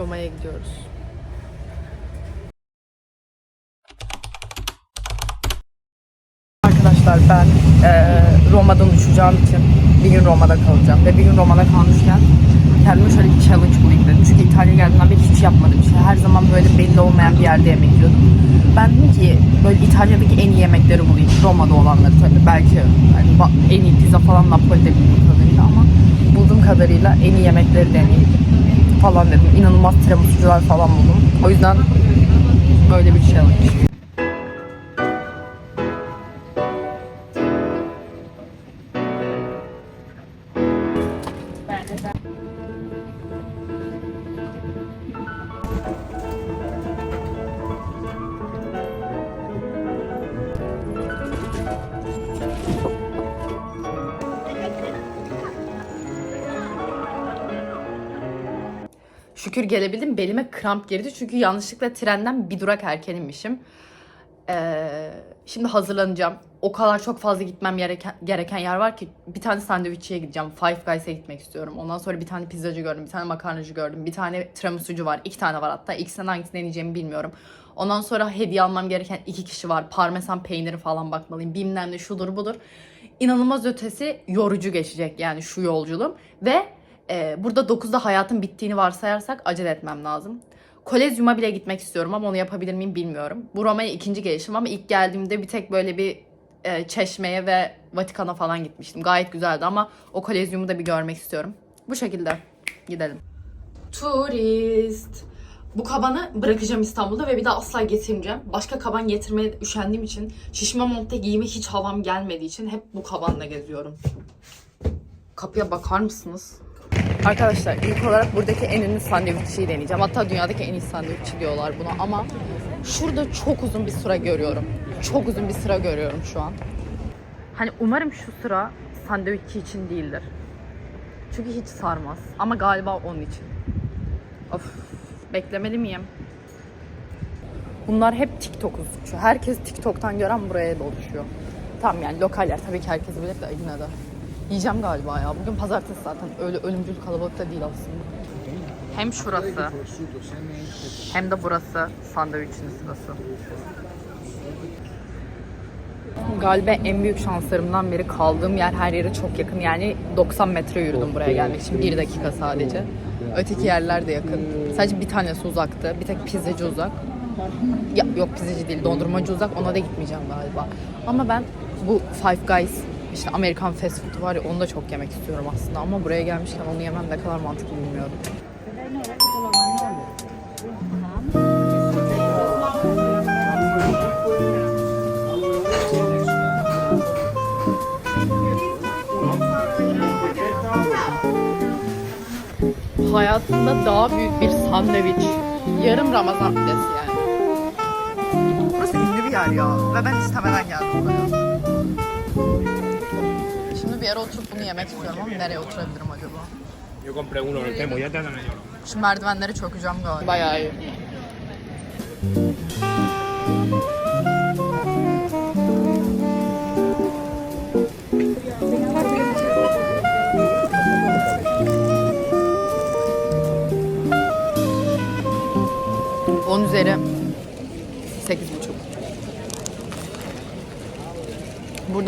Roma'ya gidiyoruz. Arkadaşlar ben eee, Roma'dan uçacağım için bir gün Roma'da kalacağım ve bir gün Roma'da kalmışken kendime şöyle bir challenge bulayım dedim. Çünkü İtalya'ya geldiğimden beri hiç yapmadım işte. Her zaman böyle belli olmayan bir yerde yemek yiyordum. Ben dedim ki böyle İtalya'daki en iyi yemekleri bulayım. Roma'da olanları tabii. Belki ba- en iyi pizza falan Napoli'de bildiğim kadarıyla ama bulduğum kadarıyla en iyi yemekleri deneyeyim falan dedim. İnanılmaz tiramisucular falan buldum. O yüzden böyle bir challenge. Şükür gelebildim. Belime kramp girdi çünkü yanlışlıkla trenden bir durak erken inmişim. Ee, şimdi hazırlanacağım. O kadar çok fazla gitmem gereken, gereken yer var ki bir tane sandviççiye gideceğim. Five Guys'e gitmek istiyorum. Ondan sonra bir tane pizzacı gördüm, bir tane makarnacı gördüm, bir tane tiramisucu var. iki tane var hatta. İkisinden hangisini deneyeceğimi bilmiyorum. Ondan sonra hediye almam gereken iki kişi var. Parmesan peyniri falan bakmalıyım. Bilmem ne şudur budur. İnanılmaz ötesi yorucu geçecek yani şu yolculuğum. Ve ee, burada 9'da hayatın bittiğini varsayarsak acele etmem lazım. Kolezyum'a bile gitmek istiyorum ama onu yapabilir miyim bilmiyorum. Bu Roma'ya ikinci gelişim ama ilk geldiğimde bir tek böyle bir e, çeşmeye ve Vatikan'a falan gitmiştim. Gayet güzeldi ama o kolezyumu da bir görmek istiyorum. Bu şekilde gidelim. Turist. Bu kabanı bırakacağım İstanbul'da ve bir daha asla getirmeyeceğim. Başka kaban getirmeye ünüşendiğim için şişme monte giyime hiç havam gelmediği için hep bu kabanla geziyorum. Kapıya bakar mısınız? Arkadaşlar ilk olarak buradaki en ünlü sandviççiyi deneyeceğim. Hatta dünyadaki en iyi sandviççi diyorlar buna ama şurada çok uzun bir sıra görüyorum. Çok uzun bir sıra görüyorum şu an. Hani umarım şu sıra sandviççi için değildir. Çünkü hiç sarmaz. Ama galiba onun için. Of, beklemeli miyim? Bunlar hep TikTok'u suçu. Herkes TikTok'tan gören buraya doluşuyor. Tamam yani lokaller tabii ki herkes bilir de yine de. Yiyeceğim galiba ya. Bugün pazartesi zaten. Öyle ölümcül kalabalık da değil aslında. Hem şurası hem de burası sandviçin sırası. Galiba en büyük şanslarımdan biri kaldığım yer her yere çok yakın. Yani 90 metre yürüdüm buraya gelmek için. Bir dakika sadece. Öteki yerler de yakın. Sadece bir tanesi uzaktı. Bir tek pizzacı uzak. Ya, yok pizzacı değil, dondurmacı uzak. Ona da gitmeyeceğim galiba. Ama ben bu Five Guys işte Amerikan fast food var ya onu da çok yemek istiyorum aslında ama buraya gelmişken onu yemem ne kadar mantıklı bilmiyorum. Hayatımda daha büyük bir sandviç. Yarım Ramazan pidesi yani. Burası ünlü bir yer ya ve ben istemeden geldim buraya. Yere oturup bunu yemek istiyorum ama nereye oturabilirim acaba? Yo compré uno en el Temo, ya te. Şu merdivenleri çökeceğim galiba. Bayağı iyi.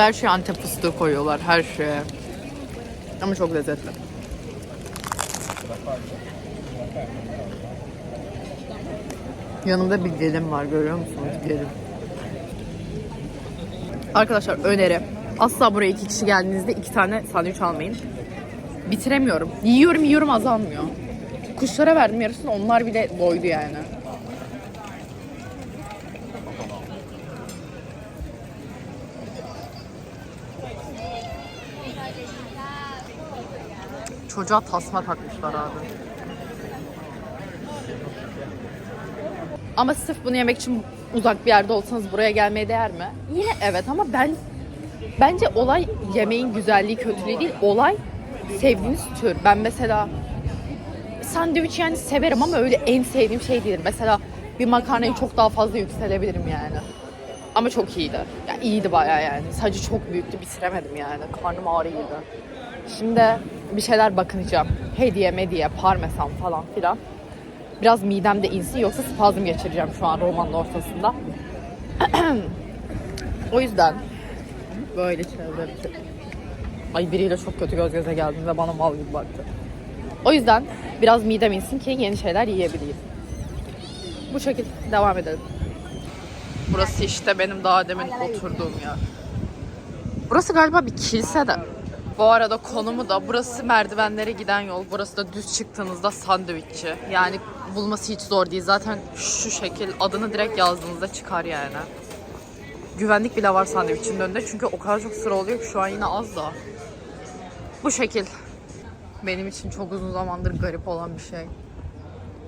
Burada her şeye antep fıstığı koyuyorlar, her şeye. Ama çok lezzetli. Yanımda bir gelim var görüyor musunuz? Gelim. Arkadaşlar öneri. Asla buraya iki kişi geldiğinizde iki tane sandviç almayın. Bitiremiyorum. Yiyorum yiyorum azalmıyor. Kuşlara verdim yarısını onlar bile doydu yani. Çocuğa tasma takmışlar abi. Ama sırf bunu yemek için uzak bir yerde olsanız buraya gelmeye değer mi? Yine evet ama ben bence olay yemeğin güzelliği, kötülüğü değil. Olay sevdiğiniz tür. Ben mesela sandviç yani severim ama öyle en sevdiğim şey değil. Mesela bir makarnayı çok daha fazla yükselebilirim yani. Ama çok iyiydi. Ya iyiydi bayağı yani. Sadece çok büyüktü, bitiremedim yani. Karnım ağrıydı. Şimdi bir şeyler bakınacağım. Hediye, mediye, parmesan falan filan. Biraz midem de insin yoksa spazm geçireceğim şu an romanın ortasında. o yüzden böyle çevrede Ay biriyle çok kötü göz göze geldim ve bana mal gibi baktı. O yüzden biraz midem insin ki yeni şeyler yiyebileyim. Bu şekilde devam edelim. Burası işte benim daha demin oturduğum yer. Burası galiba bir kilise de. Bu arada konumu da burası merdivenlere giden yol. Burası da düz çıktığınızda sandviççi. Yani bulması hiç zor değil. Zaten şu şekil adını direkt yazdığınızda çıkar yani. Güvenlik bile var sandviçin önünde. Çünkü o kadar çok sıra oluyor ki şu an yine az da. Bu şekil. Benim için çok uzun zamandır garip olan bir şey.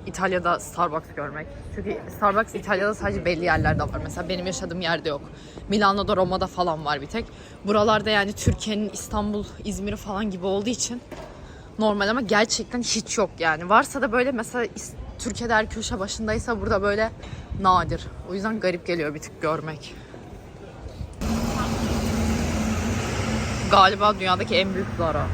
İtalya'da Starbucks görmek. Çünkü Starbucks İtalya'da sadece belli yerlerde var. Mesela benim yaşadığım yerde yok. Milano'da, Roma'da falan var bir tek. Buralarda yani Türkiye'nin İstanbul, İzmir'i falan gibi olduğu için normal ama gerçekten hiç yok yani. Varsa da böyle mesela Türkiye'de her köşe başındaysa burada böyle nadir. O yüzden garip geliyor bir tık görmek. Galiba dünyadaki en büyük Zara.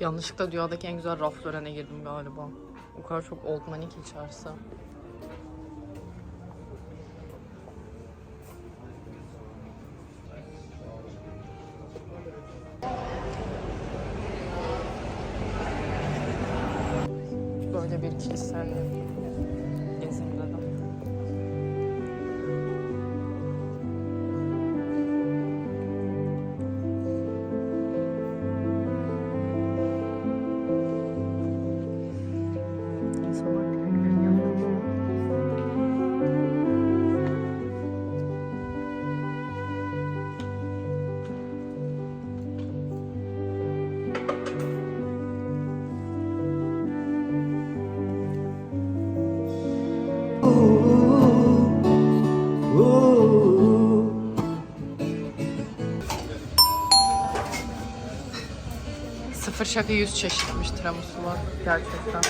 Yanlışlıkla dünyadaki en güzel Lauren'e girdim galiba. O kadar çok old money ki içerisi. Sıfır şaka yüz çeşitmiş tiramisu var gerçekten.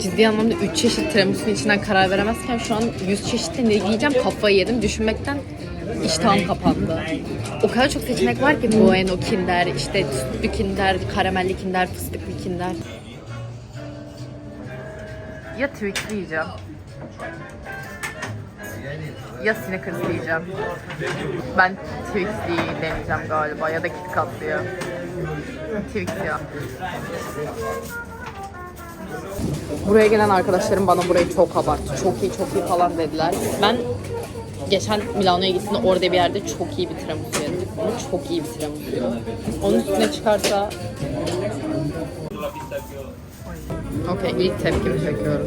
Ciddi anlamda 3 çeşit tiramisunun içinden karar veremezken şu an 100 çeşitte ne yiyeceğim kafayı yedim. Düşünmekten iştahım kapandı. O kadar çok seçenek var ki bueno kinder, işte sütlü kinder, karamelli kinder, fıstıklı kinder. Ya Twix yiyeceğim. Ya Snickers yiyeceğim. Ben Twix'liyi deneyeceğim galiba ya da Kit Kat'lıyı. Twix ya. Buraya gelen arkadaşlarım bana burayı çok abarttı. Çok iyi, çok iyi falan dediler. Ben geçen Milano'ya gittiğimde orada bir yerde çok iyi bir tiramisu yedim. Ama çok iyi bir tiramisu. Onun üstüne çıkarsa... Okey, ilk tepkimi çekiyorum.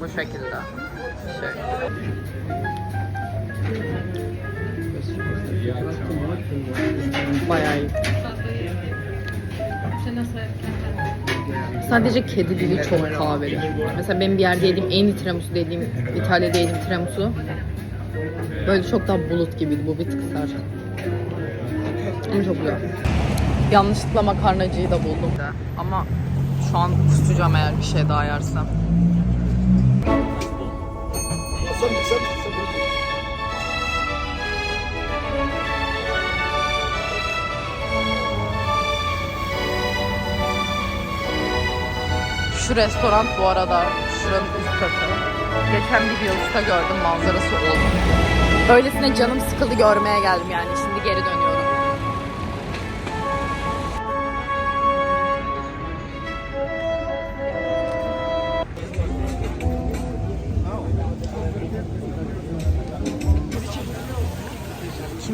Bu şekilde. Şey. Bayağı iyi. Sadece kedi dili çok kahveli. Mesela benim bir yerde yediğim en iyi tiramisu dediğim, İtalya'da yediğim tiramisu böyle çok daha bulut gibiydi. Bu bir tık sert. Ama çok güzel. Yanlışlıkla makarnacıyı da buldum. Ama şu an kusacağım eğer bir şey daha yersem. Şu restoran bu arada şuranın üst katı. Geçen bir Reels'ta gördüm manzarası oldu. Öylesine canım sıkıldı görmeye geldim yani. Şimdi geri dönüyorum.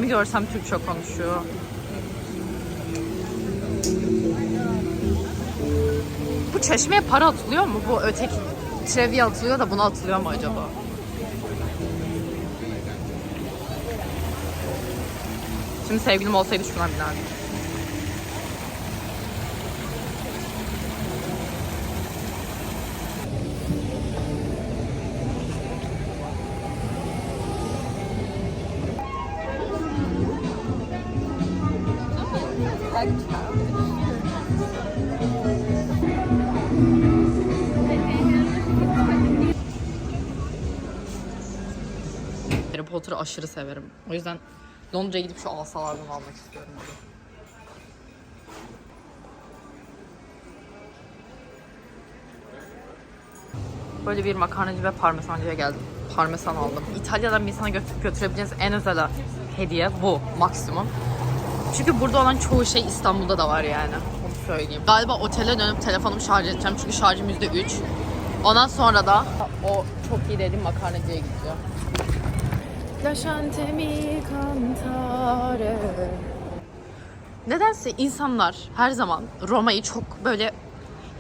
Kimi görsem Türkçe konuşuyor. Bu çeşmeye para atılıyor mu? Bu öteki Trevi'ye atılıyor da buna atılıyor mu acaba? Şimdi sevgilim olsaydı şuna binerdim. Potter'ı aşırı severim. O yüzden Londra'ya gidip şu asalardan almak istiyorum. Böyle bir makarnacı ve parmesancıya geldim. Parmesan aldım. İtalya'dan bir insana götürüp götürebileceğiniz en özel hediye bu maksimum. Çünkü burada olan çoğu şey İstanbul'da da var yani. Onu söyleyeyim. Galiba otele dönüp telefonumu şarj edeceğim çünkü şarjım %3. Ondan sonra da o çok iyi dediğim makarnacıya gideceğim. Nedense insanlar her zaman Roma'yı çok böyle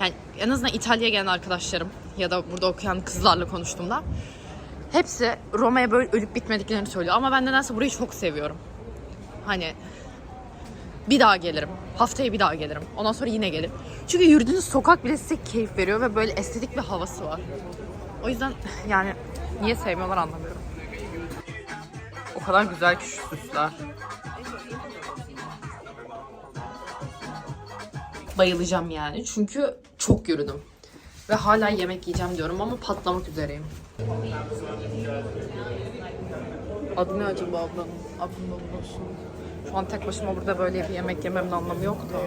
yani en azından İtalya'ya gelen arkadaşlarım ya da burada okuyan kızlarla konuştuğumda hepsi Roma'ya böyle ölüp bitmediklerini söylüyor. Ama ben nedense burayı çok seviyorum. Hani bir daha gelirim. Haftaya bir daha gelirim. Ondan sonra yine gelirim. Çünkü yürüdüğünüz sokak bile size keyif veriyor ve böyle estetik bir havası var. O yüzden yani niye sevmiyorlar anlamıyorum. O kadar güzel ki şu süsler. Bayılacağım yani. Çünkü çok yürüdüm. Ve hala yemek yiyeceğim diyorum ama patlamak üzereyim. Adı ne acaba ablanın? Aklımda bulunsun. Şu an tek başıma burada böyle bir yemek yememin anlamı yok da.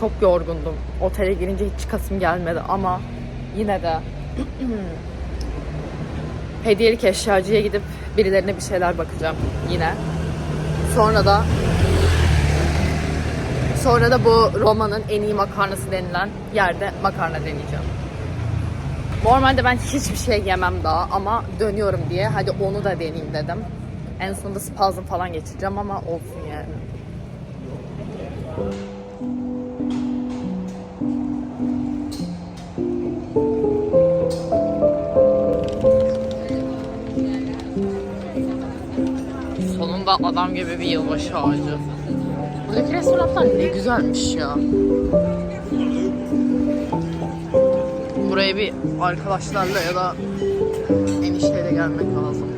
Çok yorgundum. Otele girince hiç çıkasım gelmedi ama yine de hediyelik eşyacıya gidip birilerine bir şeyler bakacağım yine. Sonra da sonra da bu Roma'nın en iyi makarnası denilen yerde makarna deneyeceğim. Normalde ben hiçbir şey yemem daha ama dönüyorum diye hadi onu da deneyeyim dedim. En sonunda spazm falan geçireceğim ama olsun yani. Adam gibi bir yılbaşı ağacı. Buradaki restoranlar ne güzelmiş ya. Buraya bir arkadaşlarla ya da enişteyle gelmek lazım.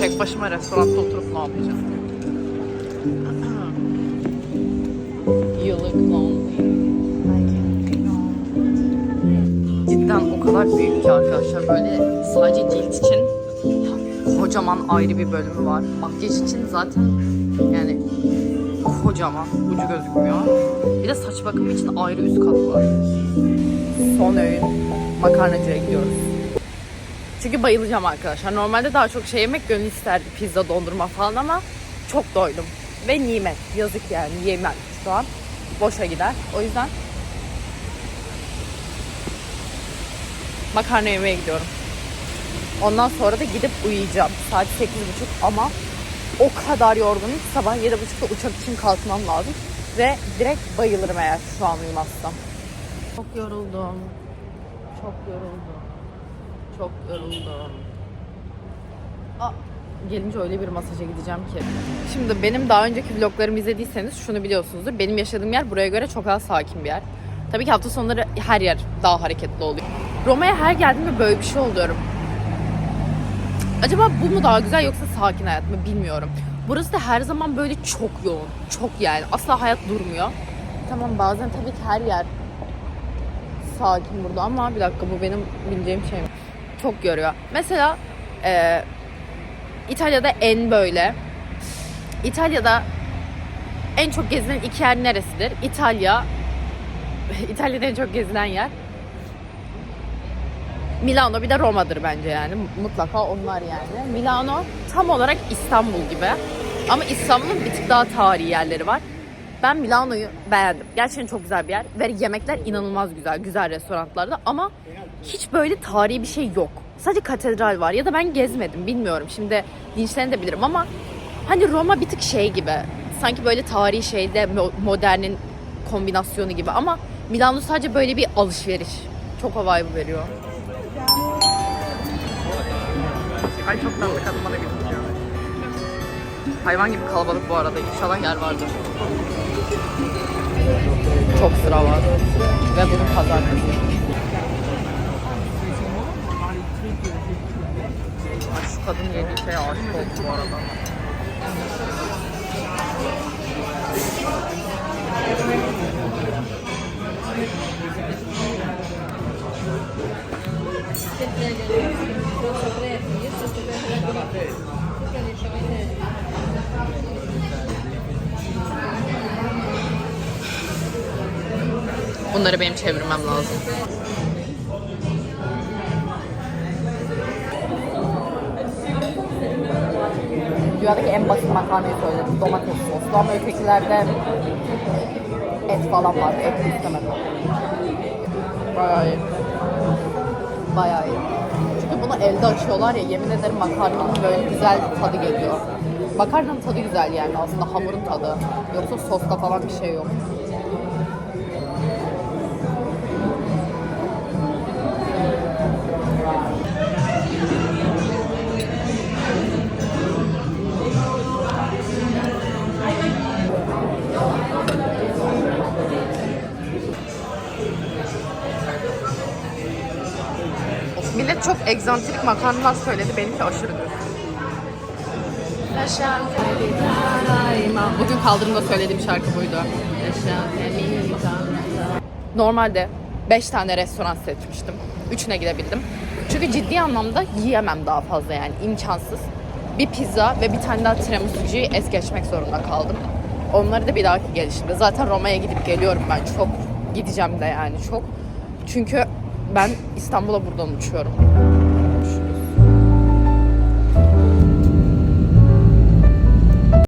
Tek başıma restoranda oturup ne yapacağım? Yıllık. Cidden o kadar büyük ki arkadaşlar. Böyle sadece cilt için kocaman ayrı bir bölümü var. Makyaj için zaten yani kocaman. Ucu gözükmüyor. Bir de saç bakımı için ayrı üst kat var. Son öğün makarnacıya gidiyoruz. Çünkü bayılacağım arkadaşlar. Normalde daha çok şey yemek gönül isterdi. Pizza, dondurma falan ama çok doydum. Ve nimet. Yazık yani yemem şu an. Boşa gider. O yüzden makarna yemeye gidiyorum. Ondan sonra da gidip uyuyacağım. Saat 8.30 ama o kadar yorgunum sabah 7.30'da uçak için kalkmam lazım. Ve direkt bayılırım eğer şu an uyumazsam. Çok yoruldum. Çok yoruldum. Çok yoruldum. Aa, gelince öyle bir masaja gideceğim ki. Şimdi benim daha önceki vloglarımı izlediyseniz şunu biliyorsunuzdur. Benim yaşadığım yer buraya göre çok daha sakin bir yer. Tabii ki hafta sonları her yer daha hareketli oluyor. Roma'ya her geldiğimde böyle bir şey oluyorum. Acaba bu mu daha güzel yoksa sakin hayat mı bilmiyorum. Burası da her zaman böyle çok yoğun. Çok yani. Asla hayat durmuyor. Tamam bazen tabii ki her yer sakin burada ama bir dakika bu benim bileceğim şey mi? Çok yoruyor. Mesela e, İtalya'da en böyle İtalya'da en çok gezilen iki yer neresidir? İtalya İtalya'da en çok gezilen yer Milano bir de Roma'dır bence yani. Mutlaka onlar yani. Milano tam olarak İstanbul gibi. Ama İstanbul'un bir tık daha tarihi yerleri var. Ben Milano'yu beğendim. Gerçekten çok güzel bir yer. Ve yemekler inanılmaz güzel. Güzel restoranlarda. Ama hiç böyle tarihi bir şey yok. Sadece katedral var. Ya da ben gezmedim. Bilmiyorum. Şimdi linçlerini de bilirim ama hani Roma bir tık şey gibi. Sanki böyle tarihi şeyde mo- modernin kombinasyonu gibi. Ama Milano sadece böyle bir alışveriş. Çok vibe veriyor. Ay çok tatlı bana gülüyor. Hayvan gibi kalabalık bu arada. İnşallah yer vardır. Çok sıra var. Ve bugün. Ay şu kadın yediği şeye aşık oldum bu arada bisikletlere Bunları benim çevirmem lazım. Dünyadaki en basit makarnayı söyledim. Domates soslu ama ötekilerde et falan var. Et istemedim. Bayağı iyi. Bayağı iyi. Çünkü bunu elde açıyorlar ya yemin ederim makarnanın böyle güzel tadı geliyor. Makarnanın tadı güzel yani aslında hamurun tadı. Yoksa sosta falan bir şey yok. Çok egzantrik makarnalar söyledi. Benimki aşırı düz. Bugün kaldırımda söylediğim şarkı buydu. Normalde 5 tane restoran seçmiştim. Üçüne gidebildim. Çünkü ciddi anlamda yiyemem daha fazla yani imkansız. Bir pizza ve bir tane daha tiramisu'yu es geçmek zorunda kaldım. Onları da bir dahaki gelişimde. Zaten Roma'ya gidip geliyorum ben çok. Gideceğim de yani çok. Çünkü ben İstanbul'a buradan uçuyorum.